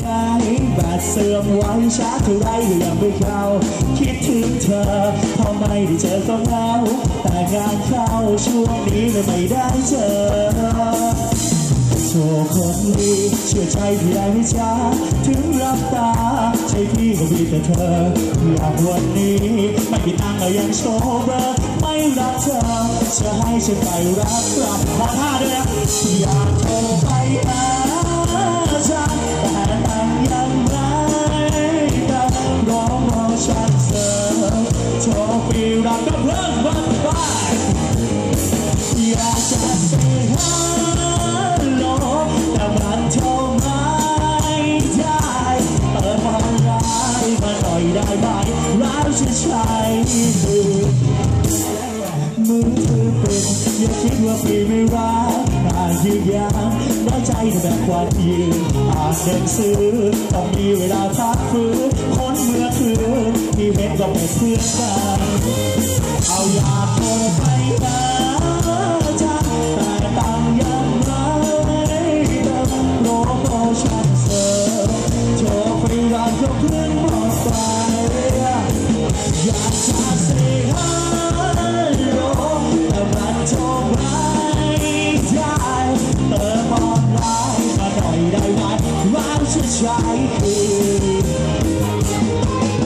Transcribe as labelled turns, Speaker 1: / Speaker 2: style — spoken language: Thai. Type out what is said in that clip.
Speaker 1: ไงแบตเสื่อมไว้ช้าเท่าไรก็ยังไม่เข้า คิดถึงเธอพอไม่ได้เจอก็เหงาแต่งานเข้าช่วงนี้เลยไม่ได้เจอโชว์คนดีเชื่อใจพี่ได้ไหมจ๊ะถึงรับตาใช่พี่ก็มีแต่เธออยากวันนี้ไม่มีตังค์ก็ยังโชว์เบอร์ไม่รักเธอจะให้ฉันไปรักกลับขอท่าด้วยนะอยากโทรไปหา ชว์ปีรักก็เพิ่มวันไปอยากจะเสียฮัลโหลแต่มันโทรไม่ได้เปิดออนไลน์มาหน่อยได้ไหมเราจะใช้มือมือถือเป็นอย่าคิดว่าพี่ไม่รักน่ายืนยันน้อยใจแต่แบบควันยืนอานหนังสือต้องมีเวลาพักฟื้นคนเมื่อคืน เห็นก็เป็นเพื่อนกันเอาอยากโทรไปหาจังแต่ตังยังไม่เติมโปรโมชั่นเสริมโชว์ฟรีร้านก็เพิ่งหมดไปอยากจะเสียฮัลโหลแต่มันโทรไม่ได้เติมออนไลน์มาหน่อยได้ไหมราจะใช้คืน